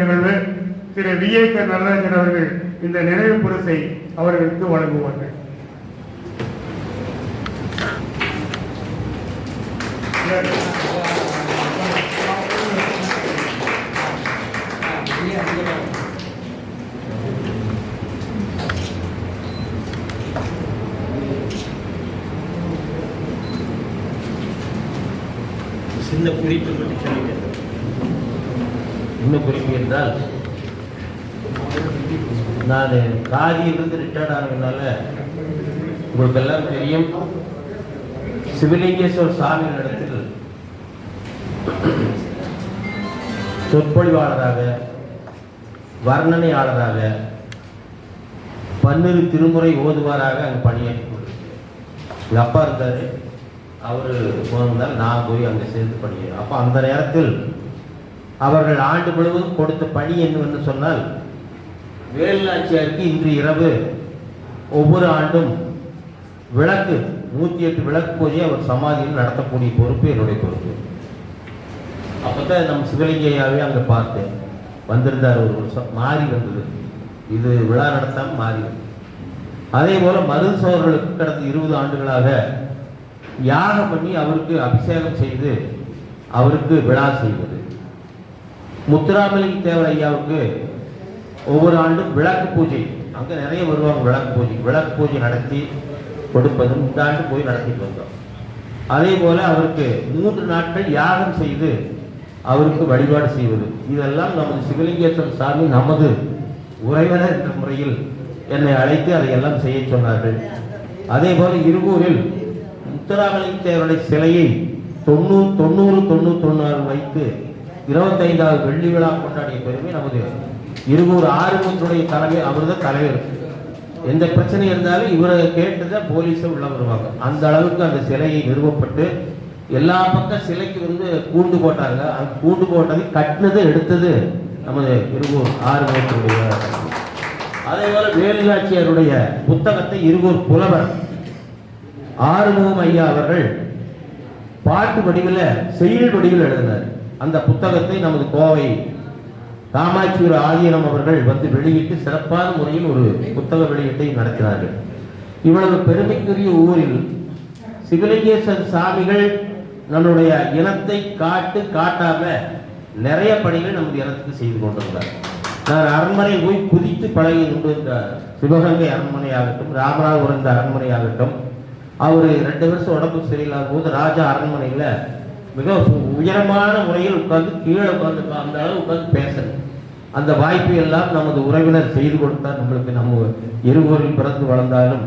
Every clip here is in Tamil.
நிகழ்வு திரு வி. ஏ. கே. நடராஜன் அவர்கள் இந்த நினைவு பரிசை அவர்களுக்கு வழங்குவார்கள். சின்ன குறிப்பு மட்டும் சொல்லிக்கிறேன். இன்னும் குறிப்பு என்றால் நான் காதியிலிருந்து ரிட்டையர்ட் ஆனதுனால உங்களுக்கு எல்லாம் தெரியும் சிவலிங்கேஸ்வர் சாமி இடத்தில் சொற்பொழிவாளராக வர்ணனையாளராக பன்னிரு திருமுறை ஓதுவாராக அங்கே பணியாற்றி எங்கள் அப்பா இருந்தார் அவர் போனால் நான் போய் அங்கே சேர்ந்து பணியேன் அப்போ அந்த நேரத்தில் அவர்கள் ஆண்டு முழுவதும் கொடுத்த பணி என்னவென்று சொன்னால் வேலுநாச்சியாருக்கு இன்று இரவு ஒவ்வொரு ஆண்டும் விளக்கு நூற்றி எட்டு விளக்கு பூஜையை அவர் சமாதியில் நடத்தக்கூடிய பொறுப்பு என்னுடைய பொறுப்பு. அப்போ தான் நம்ம சிவலிங்கையாவே அங்கே பார்த்தேன். வந்திருந்தார் ஒரு வருஷம் மாறி வந்தது. இது விழா நடத்தாமல் மாறி வந்தது. அதே போல மருது சோழர்களுக்கு கடந்த இருபது ஆண்டுகளாக யாகம் பண்ணி அவருக்கு அபிஷேகம் செய்து அவருக்கு விழா செய்வது முத்துராமலிங்க தேவர் ஐயாவுக்கு ஒவ்வொரு ஆண்டும் விளக்கு பூஜை. அங்கே நிறைய வருவாங்க விளக்கு பூஜை. விளக்கு பூஜை நடத்தி கொடுப்பதும் இந்த ஆண்டு போய் நடத்திட்டு வந்தோம். அதே போல அவருக்கு மூன்று நாட்கள் யாகம் செய்து அவருக்கு வழிபாடு செய்வது. இதெல்லாம் நமது சிவலிங்கேஸ்வரர் சாமி நமது உறவினர் என்ற முறையில் என்னை அழைத்து அதையெல்லாம் செய்ய சொன்னார்கள். அதே போல இருகூரில் முத்துராமலிங்க தேவருடைய சிலையை தொண்ணூறு தொண்ணூறு தொண்ணூறு வைத்து இருபத்தைந்தாவது வெள்ளி விழா கொண்டாடிய பெருமை நமது இருநூறு ஆறுமுகத்துடைய தலைவர் அவர் தான் தலைவர். எந்த பிரச்சனை இருந்தாலும் இவரை கேட்டுதான் போலீஸை உள்ள வருவாங்க. அந்த அளவுக்கு அந்த சிலையை நிறுவப்பட்டு எல்லா பக்கம் சிலைக்கு வந்து கூண்டு போட்டாங்க. அந்த கூண்டு போட்டது கட்டினது எடுத்தது நமது இருகூர் ஆறுமுகத்துடைய அதே போல வேலுநாச்சியாருடைய புத்தகத்தை இருகூர் புலவர் ஆறுமுகம் ஐயா அவர்கள் பாட்டு வடிவில் செயல் வடிவில் எழுதினார். அந்த புத்தகத்தை நமது கோவை காமாட்சியூர் ஆதீனம் அவர்கள் வந்து வெளியிட்டு சிறப்பான முறையில் ஒரு புத்தக வெளியீட்டை நடத்தினார்கள். இவ்வளவு பெருமைக்குரிய ஊரில் சிவலிங்கேஸ்வரர் சாமிகள் நம்முடைய இனத்தை காட்டு காட்டாம நிறைய பணிகள் நமது இனத்துக்கு செய்து கொண்டிருந்தார். நான் அரண்மனை போய் குதித்து பழகி கொண்டு சிவகங்கை அரண்மனையாகட்டும் ஆகட்டும் ராமநாதபுரம் அரண்மனையாகட்டும் அவர் ரெண்டு வருஷம் உடம்பு சரியில்லாத போது ராஜா அரண்மனையில் மிக உயரமான முறையில் உட்கார்ந்து கீழே உட்கார்ந்து அந்த அளவு உட்கார்ந்து பேசணும். அந்த வாய்ப்பை எல்லாம் நமது உறவினர் செய்து கொடுத்தால் நம்மளுக்கு நம்ம இருவரில் பிறந்து வளர்ந்தாலும்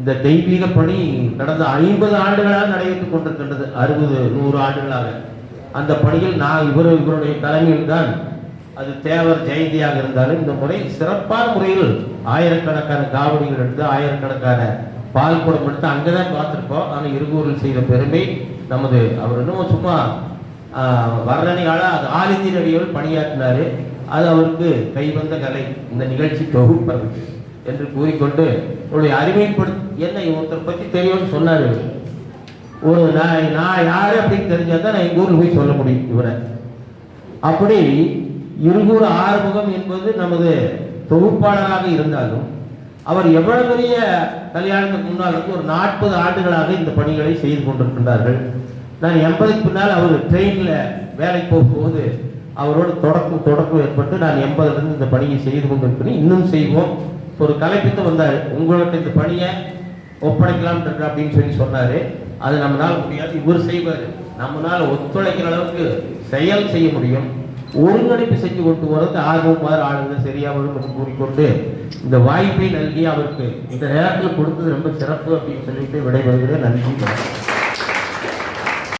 இந்த தெய்வீக பணி கடந்த ஐம்பது ஆண்டுகளாக நடைபெற்றுக் கொண்டிருக்கின்றது. அறுபது நூறு ஆண்டுகளாக. அந்த பணியில் நான் இவர் இவருடைய தலைமையில் தான் அது தேவர் ஜெயந்தியாக இருந்தாலும் இந்த முறை சிறப்பான முறையில் ஆயிரக்கணக்கான காவடிகள் எடுத்து ஆயிரக்கணக்கான பால் குடம் எடுத்து அங்கே தான் பார்த்துருப்போம். ஆனால் இருகூரில் செய்த பெருமை நமது அவர் இன்னும் சும்மா ஆஹ், வர்ணனையாளர் அது ஆலிந்தி ரவியோடு பணியாற்றினார். அது அவருக்கு கைவந்த கலை. இந்த நிகழ்ச்சி தொகுப்பது என்று கூறிக்கொண்டு உங்களுடைய அறிமுகப்படுத்த என்ன ஒருத்தர் பற்றி தெரியும்னு சொன்னார். ஒரு நான் நான் யார் அப்படின்னு தெரிஞ்சால் தான் நான் எங்கள் ஊரில் போய் சொல்ல முடியும் இவரை. அப்படி இருகூர் ஆறுமுகம் என்பது நமது தொகுப்பாளராக இருந்தாலும் அவர் எவ்வளவு பெரிய கல்யாணத்துக்கு முன்னால் வந்து ஒரு நாற்பது ஆண்டுகளாக இந்த பணிகளை செய்து கொண்டிருக்கின்றார்கள். நான் எண்பதுக்கு பின்னால் அவர் ட்ரெயினில் வேலைக்கு போகும்போது அவரோடு தொடக்கம் தொடக்கம் ஏற்பட்டு நான் எண்பதுலேருந்து இந்த பணியை செய்து கொண்டிருக்கிறேன். இன்னும் செய்வோம். ஒரு கலைப்பித்து வந்தார். உங்கள்கிட்ட இந்த பணியை ஒப்படைக்கலாம் அப்படின்னு சொல்லி சொன்னார். அது நம்மளால் முடியாது. இவர் செய்வார். நம்மளால் ஒத்துழைக்கிற அளவுக்கு செயல் செய்ய முடியும். ஒருங்கிணைப்பு செஞ்சு கொண்டு போறது ஆர்வமாறு ஆளுங்க சரியா வரும் என்று கூறிக்கொண்டு இந்த வாய்ப்பை நல்கி அவருக்கு இந்த நேரத்தில் கொடுத்தது ரொம்ப சிறப்பு அப்படின்னு சொல்லிட்டு விடைபெறுகிறேன். நன்றி